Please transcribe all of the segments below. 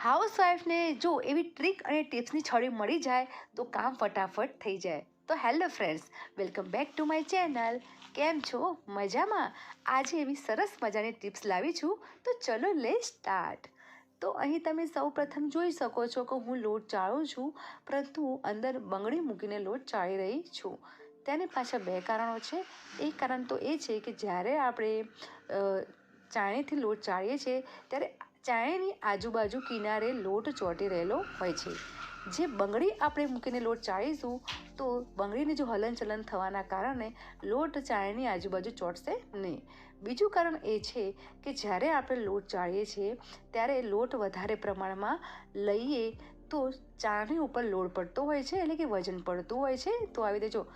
હાઉસવાઈફને જો એવી ટ્રીક અને ટિપ્સની છડી મળી જાય, તો કામ ફટાફટ થઈ જાય. તો hello friends welcome back to my channel કેમ છો? મજામાં? આજે એવી સરસ મજાની ટિપ્સ લાવી છું, તો ચલો લે સ્ટાર્ટ તો અહીં તમે સૌ પ્રથમ જોઈ શકો છો કે હું લોટ ચાળું છું, પરંતુ અંદર બંગડી મૂકીને લોટ ચાળી રહી છું. તેની પાછળ બે કારણો છે. એક કારણ તો એ છે કે જ્યારે આપણે ચાણીથી લોટ ચાળીએ છીએ, ત્યારે ચાળણીની આજુબાજુ કિનારે લોટ ચોંટી રહેલો હોય છે. જે બંગડી આપણે મૂકીને લોટ ચાળીશું, તો બંગડીને જો હલનચલન થવાના કારણે લોટ ચાળીની આજુબાજુ ચોંટશે નહીં. બીજું કારણ એ છે કે જ્યારે આપણે લોટ ચાળીએ છીએ, ત્યારે લોટ વધારે પ્રમાણમાં લઈએ તો ચાળણી ઉપર લોડ પડતો હોય છે, એટલે કે વજન પડતું હોય છે, તો આવી રીતે જો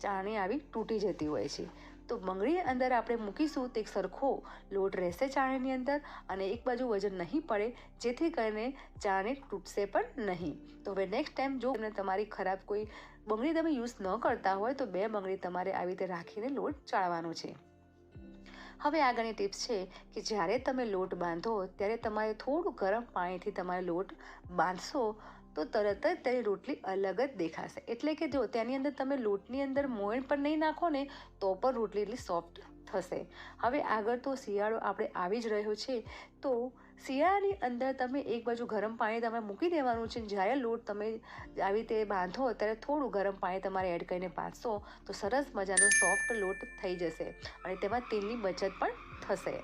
ચાળણી આવી તૂટી જતી હોય છે. તો બંગડી અંદર આપણે મૂકીશું તો સરખો લોટ રહેશે ચાળણીની અંદર અને એક બાજુ વજન નહીં પડે, જેથી કરીને ચાણે તૂટશે પણ નહીં. તો હવે નેક્સ્ટ ટાઈમ જો તમને તમારી ખરાબ કોઈ બંગડી તમે યુઝ ન કરતા હોય, તો બે બંગડી તમારે આવી રીતે રાખીને લોટ ચાળવાનો છે. હવે આગળની ટિપ્સ છે કે જ્યારે તમે લોટ બાંધો, ત્યારે તમારે થોડું ગરમ પાણીથી તમારે લોટ બાંધશો તો તરત જ તેની રોટલી અલગ જ દેખાશે. એટલે કે જો તેની અંદર તમે લોટની અંદર મોયણ પણ નહીં નાખો ને, તો પણ રોટલી એટલી સોફ્ટ થશે. હવે આગળ તો શિયાળો આપણે આવી જ રહ્યો છે. તો શિયાળાની અંદર તમે એક બાજુ ગરમ પાણી તમારે મૂકી દેવાનું છે, જ્યારે લોટ તમે આવી રીતે બાંધો, ત્યારે થોડું ગરમ પાણી તમારે એડ કરીને બાંધશો, તો સરસ મજાનો સોફ્ટ લોટ થઈ જશે અને તેમાં તેલની બચત પણ થશે.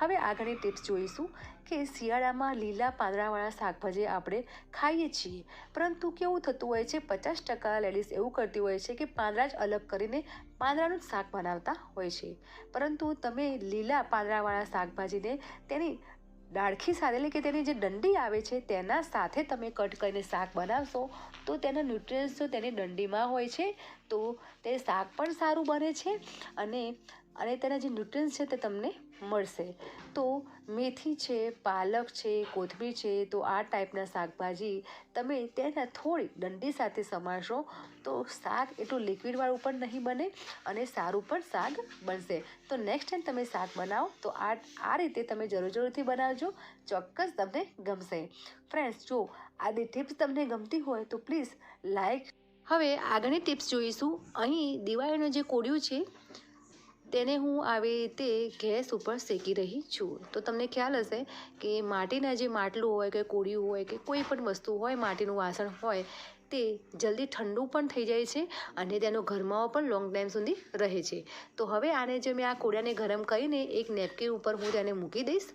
હવે આગળની ટિપ્સ જોઈશું કે શિયાળામાં લીલા પાંદડાવાળા શાકભાજી આપણે ખાઈએ છીએ, પરંતુ કેવું થતું હોય છે, પચાસ ટકા લેડીઝ એવું કરતી હોય છે કે પાંદડા જ અલગ કરીને પાંદડાનું જ શાક બનાવતા હોય છે. પરંતુ તમે લીલા પાંદડાવાળા શાકભાજીને તેની ડાળખી સાથે એટલે કે તેની જે દંડી આવે છે, તેના સાથે તમે કટ કરીને શાક બનાવશો, તો તેના ન્યુટ્રિયન્સ જો તેની દંડીમાં હોય છે, તો તે શાક પણ સારું બને છે અને અને તેના જે ન્યુટ્રિયન્સ છે તે તમને મળશે. તો મેથી છે, પાલક છે, કોથમીર છે, તો આ ટાઈપના શાકભાજી તમે તેના થોડી દંડી સાથે સમારશો તો શાક એટલું લિક્વિડવાળું પણ નહીં બને અને સારું પણ શાક બનશે. તો નેક્સ્ટ ટાઈમ તમે શાક બનાવો તો આ આ રીતે તમે જરૂર જરૂરથી બનાવજો. ચોક્કસ તમને ગમશે. ફ્રેન્ડ્સ જો આ બે ટિપ્સ તમને ગમતી હોય તો પ્લીઝ લાઈક હવે આગળની ટિપ્સ જોઈશું. અહીં દિવાળીનું જે કોડિયું છે તેને હું આવી રીતે ગેસ ઉપર શેકી રહી છું. તો તમને ખ્યાલ હશે કે માટીના જે માટલું હોય કે કોળિયું હોય કે કોઈ પણ વસ્તુ હોય, માટીનું વાસણ હોય તે જલ્દી ઠંડુ પણ થઈ જાય છે અને તેનો ઘરમાવો પણ લોંગ ટાઈમ સુધી રહે છે. તો હવે આને જે મેં આ કોળિયાને ગરમ કરીને એક નેપકિન ઉપર હું તેને મૂકી દઈશ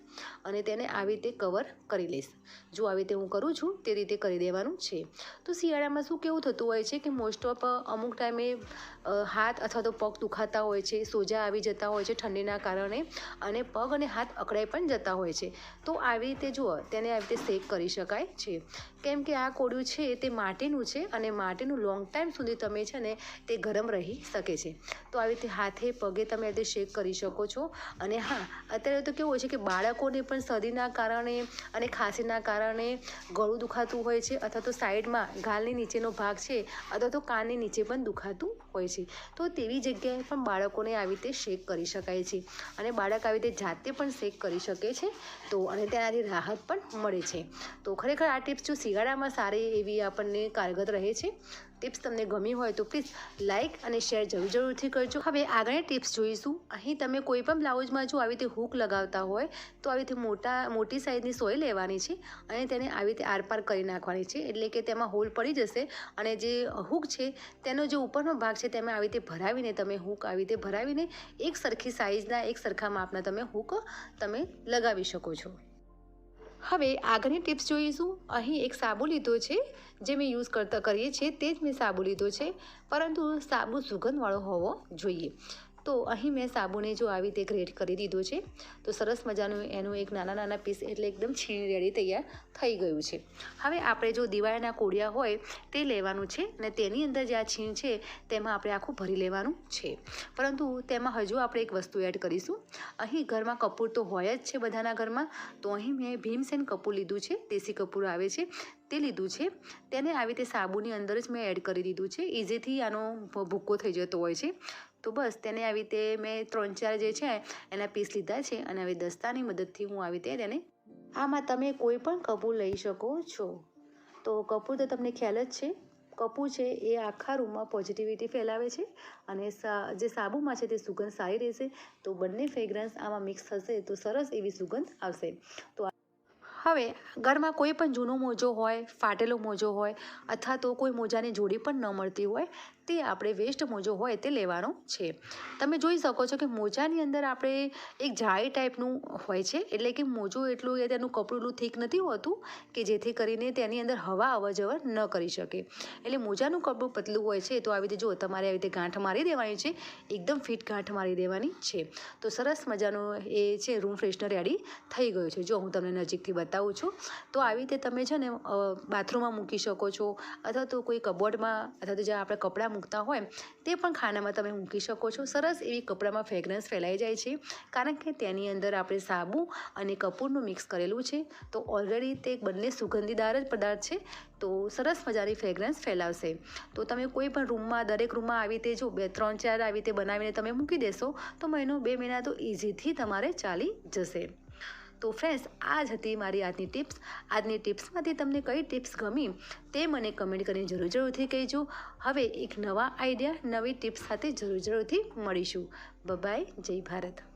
અને તેને આવી રીતે કવર કરી લઈશ. જો આવી રીતે હું કરું છું તે રીતે કરી દેવાનું છે. તો શિયાળામાં શું કેવું થતું હોય છે કે મોસ્ટ ઓફ અમુક ટાઈમે હાથ અથવા તો પગ દુખાતા હોય છે, સોજા આવી જતા હોય છે ઠંડીના કારણે અને પગ અને હાથ અકળાઈ પણ જતા હોય છે. તો આવી રીતે જુઓ, તેને આવી રીતે શેક કરી શકાય છે. કેમ કે આ કોળિયું છે તે માટીનું છે અને માટીનું લોંગ ટાઈમ સુધી તમે છે ને તે ગરમ રહી શકે છે. તો આવી રીતે હાથે, પગે તમે તે શેક કરી શકો છો. અને હા, અત્યારે તો કેવું હોય છે કે બાળકોને પણ શરદીના કારણે અને ખાંસીના કારણે ગળું દુખાતું હોય છે અથવા તો સાઈડમાં ગાલની નીચેનો ભાગ છે અથવા તો કાનની નીચે પણ દુખાતું હોય છે. તો તેવી જગ્યાએ પણ બાળકોને આવી રીતે શેક કરી શકાય છે. અને બાળક આવી રીતે જાતે પણ શેક કરી શકે છે. તો અને તેનાથી રાહત પણ મળે છે. તો ખરેખર આ ટિપ્સ જો શિયાળામાં સારી એવી આપણને કારગર રહે છે. ટિપ્સ તમને ગમી હોય તો પ્લીઝ લાઇક અને શેર જરૂર જરૂરથી કરજો. હવે આગળની ટિપ્સ જોઈશું. અહીં તમે કોઈ પણ બ્લાઉઝમાં જો આવી રીતે હૂક લગાવતા હોય, તો આવી રીતે મોટા, મોટી સાઇઝની સોય લેવાની છે અને તેને આવી રીતે આરપાર કરી નાખવાની છે. એટલે કે તેમાં હોલ પડી જશે અને જે હૂક છે, તેનો જે ઉપરનો ભાગ છે, તેમાં આવી રીતે ભરાવીને તમે હૂક આવી રીતે ભરાવીને એક સરખી સાઇઝના એક સરખા માપના તમે હૂક તમે લગાવી શકો છો. હવે આગળની ટિપ્સ જોઈશું. અહીં એક સાબુ લીધો છે, જે મેં યુઝ કરતા કરીએ છીએ, તે જ મેં સાબુ લીધો છે. પરંતુ સાબુ સુગંધવાળો હોવો જોઈએ. તો અહીં મેં સાબુને જો આવી રીતે ગ્રેટ કરી દીધો છે, તો સરસ મજાનું એનું એક નાના નાના પીસ એટલે એકદમ છીણી રેડી તૈયાર થઈ ગયું છે. હવે આપણે જો દિવાળીના કોડિયા હોય તે લેવાનું છે અને તેની અંદર જે આ છીણ છે તેમાં આપણે આખું ભરી લેવાનું છે. પરંતુ તેમાં હજુ આપણે એક વસ્તુ એડ કરીશું. અહીં ઘરમાં કપૂર તો હોય જ છે બધાના ઘરમાં. તો અહીં મેં ભીમસેન કપૂર લીધું છે, દેશી કપૂર આવે છે. તે લીધું છે. તેને આવી રીતે સાબુની અંદર જ મેં એડ કરી દીધું છે. ઇઝીથી આનો ભૂક્કો થઈ જતો હોય છે. તો બસ, તેને આવી રીતે મેં ત્રણ ચાર જે છે, એના પીસ લીધા છે અને હવે દસ્તાની મદદથી હું આવી રીતે તેને આમાં તમે કોઈ પણ કપૂર લઈ શકો છો. તો કપૂર તો તમને ખ્યાલ જ છે. કપૂર છે એ આખા રૂમમાં પોઝિટિવિટી ફેલાવે છે અને જે સાબુમાં છે તે સુગંધ સારી રહેશે. તો બંને ફ્રેગ્રન્સ આમાં મિક્સ થશે તો સરસ એવી સુગંધ આવશે. તો હવે, ઘરમાં કોઈ પણ જૂનો મોજો હોય, ફાટેલો મોજો હોય, અથવા તો કોઈ મોજાની જોડી પણ ન મળતી હોય, તે આપણે વેસ્ટ મોજો હોય તે લેવાનો છે. તમે જોઈ શકો છો કે મોજાની અંદર આપણે એક જાળી ટાઈપનું હોય છે, એટલે કે મોજો એટલું એ તેનું કપડું એટલું થીક નથી હોતું કે જેથી કરીને તેની અંદર હવા અવર ન કરી શકે. એટલે મોજાનું કપડું પતલું હોય છે, તો આવી રીતે જો તમારે આવી રીતે ગાંઠ મારી દેવાની છે, એકદમ ફિટ ગાંઠ મારી દેવાની છે. તો સરસ મજાનું એ છે રૂમ ફ્રેશનર રેડી થઈ ગયું છે. જો હું તમને નજીકથી બતાવું છું. તો આવી રીતે તમે છે ને બાથરૂમમાં મૂકી શકો છો અથવા તો કોઈ કબોર્ડમાં અથવા તો જ્યાં આપણે કપડાં મૂકતા હોય, તે પણ ખાનામાં તમે મૂકી શકો છો. સરસ એવી કપડામાં ફ્રેગ્રન્સ ફેલાઈ જાય છે. કારણ કે તેની અંદર આપણે સાબુ અને કપૂરનું મિક્સ કરેલું છે. તો ઓલરેડી તે બંને સુગંધીદાર જ પદાર્થ છે. તો સરસ મજાની ફ્રેગરન્સ ફેલાવશે. તો તમે કોઈ પણ રૂમમાં દરેક રૂમમાં આવી રીતે જો બે, ત્રણ, ચાર આવી રીતે બનાવીને તમે મૂકી દેશો, તો મહિનો બે મહિના તો ઇઝીથી તમારે ચાલી જશે. તો ફ્રેન્ડ્સ આ જ હતી મારી આજની ટિપ્સ આજની ટિપ્સમાંથી તમને કઈ ટિપ્સ ગમી તે મને કમેન્ટ કરીને જરૂર જરૂરથી કહેજો. હવે એક નવા આઈડિયા નવી ટિપ્સ સાથે જરૂર જરૂરથી મળીશું. બબાય જય ભારત.